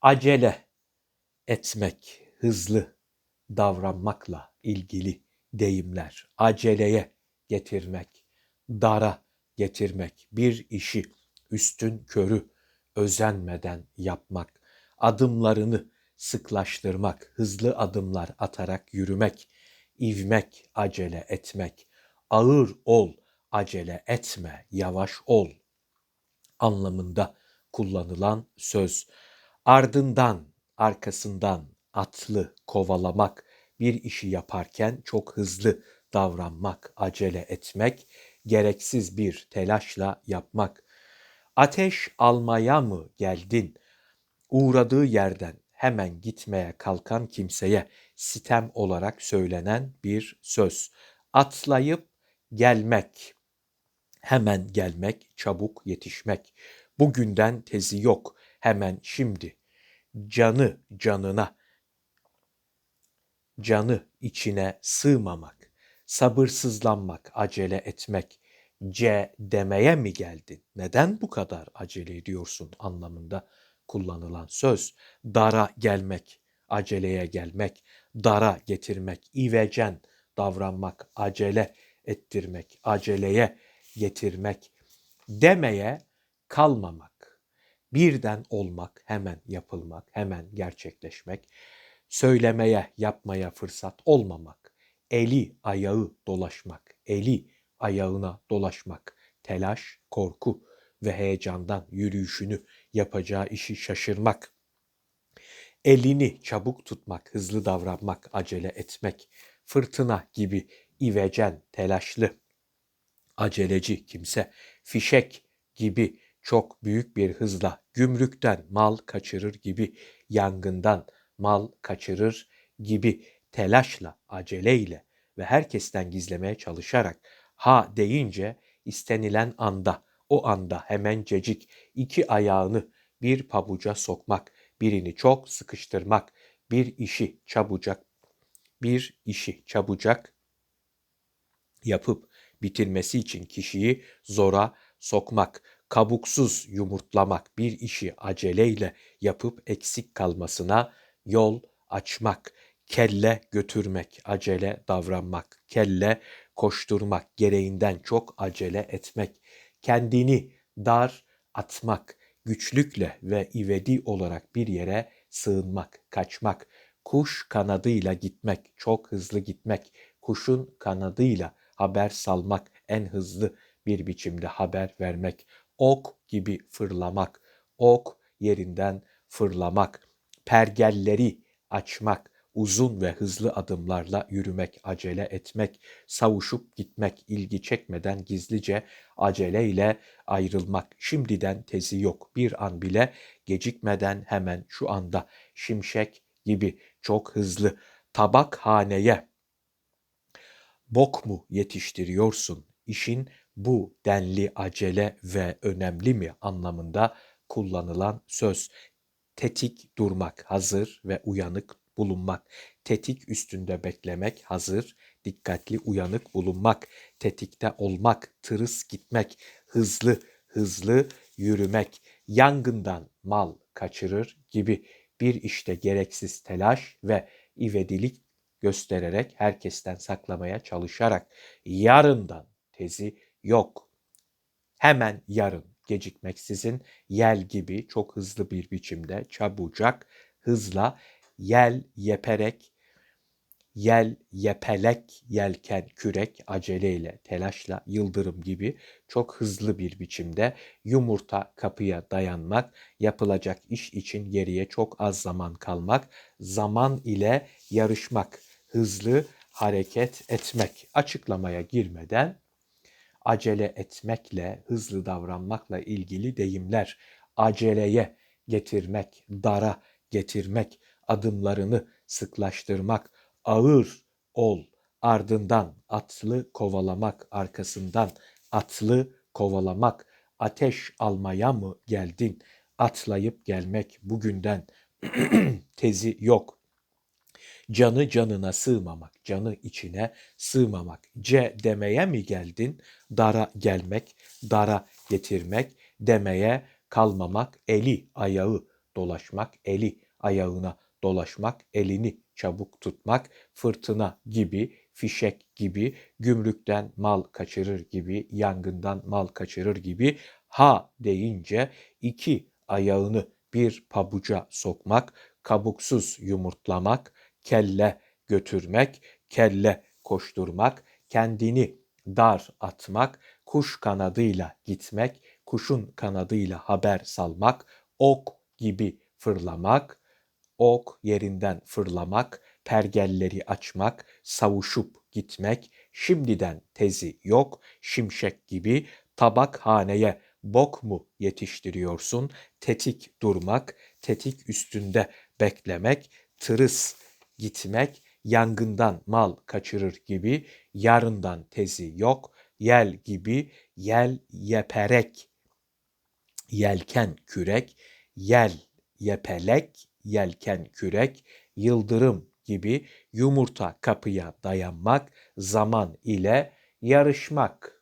acele etmek, hızlı davranmakla ilgili deyimler. Aceleye getirmek, dara getirmek, bir işi üstün körü özenmeden yapmak, adımlarını sıklaştırmak, hızlı adımlar atarak yürümek, ivmek, acele etmek, ağır ol, acele etme, yavaş ol anlamında kullanılan söz. Ardından, arkasından atlı kovalamak, bir işi yaparken çok hızlı davranmak, acele etmek, gereksiz bir telaşla yapmak. Ateş almaya mı geldin? Uğradığı yerden hemen gitmeye kalkan kimseye sitem olarak söylenen bir söz. Atlayıp gelmek, hemen gelmek, çabuk yetişmek. Bugünden tezi yok, hemen şimdi. Canı canına, canı içine sığmamak, sabırsızlanmak, acele etmek, C demeye mi geldin? Neden bu kadar acele ediyorsun anlamında kullanılan söz. Dara gelmek, aceleye gelmek, dara getirmek, ivecen davranmak, acele ettirmek, aceleye getirmek, demeye kalmamak, birden olmak, hemen yapılmak, hemen gerçekleşmek, söylemeye, yapmaya fırsat olmamak, eli ayağı dolaşmak, eli ayağına dolaşmak, telaş, korku ve heyecandan yürüyüşünü yapacağı işi şaşırmak, elini çabuk tutmak, hızlı davranmak, acele etmek, fırtına gibi ivecen, telaşlı, aceleci kimse, fişek gibi çok büyük bir hızla gümrükten mal kaçırır gibi, yangından mal kaçırır gibi telaşla, aceleyle ve herkesten gizlemeye çalışarak ha! deyince istenilen anda, o anda hemencecik iki ayağını bir pabuca sokmak, birini çok sıkıştırmak, bir işi çabucak, bir işi çabucak yapıp bitirmesi için kişiyi zora sokmak, kabuksuz yumurtlamak, bir işi aceleyle yapıp eksik kalmasına yol açmak, kelle götürmek, acele davranmak, kelle koşturmak, gereğinden çok acele etmek, kendini dar atmak, güçlükle ve ivedi olarak bir yere sığınmak, kaçmak, kuş kanadıyla gitmek, çok hızlı gitmek, kuşun kanadıyla haber salmak, en hızlı bir biçimde haber vermek, ok gibi fırlamak, ok yerinden fırlamak, pergelleri açmak, uzun ve hızlı adımlarla yürümek, acele etmek, savuşup gitmek, ilgi çekmeden gizlice aceleyle ayrılmak. Şimdiden tezi yok. Bir an bile gecikmeden hemen şu anda şimşek gibi çok hızlı tabakhaneye bok mu yetiştiriyorsun? İşin bu denli acele ve önemli mi anlamında kullanılan söz. Tetik durmak, hazır ve uyanık bulunmak, tetik üstünde beklemek, hazır, dikkatli, uyanık bulunmak, tetikte olmak, tırıs gitmek, hızlı, hızlı yürümek, yangından mal kaçırır gibi bir işte gereksiz telaş ve ivedilik göstererek herkesten saklamaya çalışarak yarından tezi yok. Hemen yarın gecikmeksizin yel gibi çok hızlı bir biçimde çabucak hızla yel yeperek, yel yepelek, yelken, kürek, aceleyle, telaşla, yıldırım gibi çok hızlı bir biçimde yumurta kapıya dayanmak, yapılacak iş için geriye çok az zaman kalmak, zaman ile yarışmak, hızlı hareket etmek. Açıklamaya girmeden acele etmekle, hızlı davranmakla ilgili deyimler, aceleye getirmek, dara getirmek, adımlarını sıklaştırmak, ağır ol, ardından atlı kovalamak, arkasından atlı kovalamak, ateş almaya mı geldin? Atlayıp gelmek bugünden tezi yok. Canı canına sığmamak, canı içine sığmamak. C demeye mi geldin? Dara gelmek, dara getirmek, demeye kalmamak, eli ayağı dolaşmak, eli ayağına dolaşmak, elini çabuk tutmak, fırtına gibi, fişek gibi, gümrükten mal kaçırır gibi, yangından mal kaçırır gibi ha deyince iki ayağını bir pabuca sokmak, kabuksuz yumurtlamak, kelle götürmek, kelle koşturmak, kendini dar atmak, kuş kanadıyla gitmek, kuşun kanadıyla haber salmak, ok gibi fırlamak, ok yerinden fırlamak, pergelleri açmak, savuşup gitmek, şimdiden tezi yok, şimşek gibi tabakhaneye bok mu yetiştiriyorsun, tetik durmak, tetik üstünde beklemek, tırıs gitmek, yangından mal kaçırır gibi, yarından tezi yok, yel gibi, yel yeperek, yelken kürek, yel yepelek, yelken kürek, yıldırım gibi yumurta kapıya dayanmak, zaman ile yarışmak.